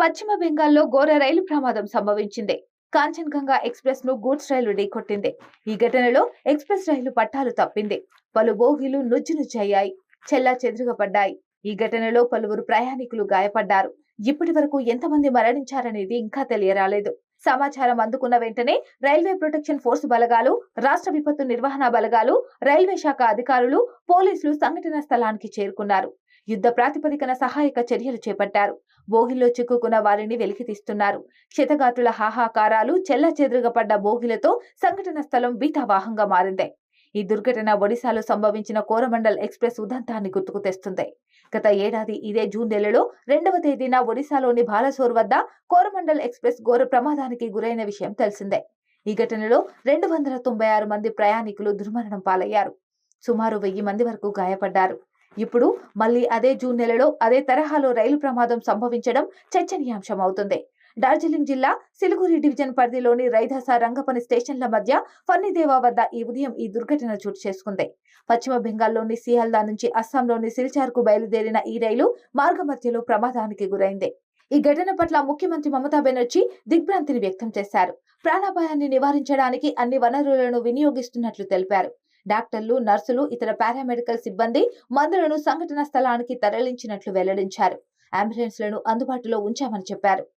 పశ్చిమ బెంగాల్లో ఘోర రైలు ప్రమాదం సంభవించింది. కాంచన్గంగా ఎక్స్ప్రెస్ను గూడ్స్ రైలు ఢీకొట్టింది. ఈ ఘటనలో ఎక్స్ప్రెస్ రైలు పట్టాలు తప్పింది. పలు బోగీలు నుజ్జునుజ్జయ్యాయి చెల్లా చెదురుగా పడ్డాయి. ఈ ఘటనలో పలువురు ప్రయాణికులు గాయపడ్డారు. ఇప్పటి వరకు ఎంతమంది మరణించారనేది ఇంకా తెలియరాలేదు. సమాచారం అందుకున్న వెంటనే రైల్వే ప్రొటెక్షన్ ఫోర్స్ బలగాలు రాష్ట్ర విపత్తు నిర్వహణ బలగాలు రైల్వే శాఖ అధికారులు పోలీసులు సంఘటన స్థలానికి చేరుకున్నారు. యుద్ధ ప్రాతిపదికన సహాయక చర్యలు చేపట్టారు. బోగిల్లో చిక్కుకున్న వారిని వెలికితీస్తున్నారు క్షతగాతుల హాహాకారాలు చెల్ల పడ్డ బోగిలతో సంఘటన స్థలం బీతావాహంగా మారింది. ఈ దుర్ఘటన ఒడిశాలో సంభవించిన కోరమండల్ ఎక్స్ప్రెస్ ఉదంతాన్ని గుర్తుకు తెస్తుంది. గత ఏడాది ఇదే జూన్ నెలలో రెండవ తేదీన ఒడిశాలోని బాలసోర్ వద్ద కోరమండల్ ఎక్స్ప్రెస్ ఘోర ప్రమాదానికి గురైన విషయం తెలిసిందే. ఈ ఘటనలో రెండు వందల తొంభై ఆరు మంది ప్రయాణికులు దుర్మరణం పాలయ్యారు. సుమారు వెయ్యి మంది వరకు గాయపడ్డారు. ఇప్పుడు మళ్ళీ అదే జూన్ నెలలో అదే తరహాలో రైలు ప్రమాదం సంభవించడం చర్చనీయాంశం అవుతుంది డార్జిలింగ్ జిల్లా సిలిగురి డివిజన్ పరిధిలోని రైదాస రంగపని స్టేషన్ల మధ్య ఫన్నిదేవా వద్ద ఈ ఉదయం ఈ దుర్ఘటన చోటు చేసుకుంది. పశ్చిమ బెంగాల్లోని సిహల్దా నుంచి అస్సాంలోని సిల్చార్కు బయలుదేరిన ఈ రైలు మార్గ మధ్యలో ప్రమాదానికి గురైంది. ఈ ఘటన పట్ల ముఖ్యమంత్రి మమతా బెనర్జీ దిగ్భ్రాంతిని వ్యక్తం చేశారు. ప్రాణాపాయాన్ని నివారించడానికి అన్ని వనరులను వినియోగిస్తున్నట్లు తెలిపారు. డాక్టర్లు నర్సులు ఇతర పారామెడికల్ సిబ్బంది మందులను సంఘటన స్థలానికి తరలించినట్లు వెల్లడించారు. అంబులెన్స్లను అందుబాటులో ఉంచామని చెప్పారు.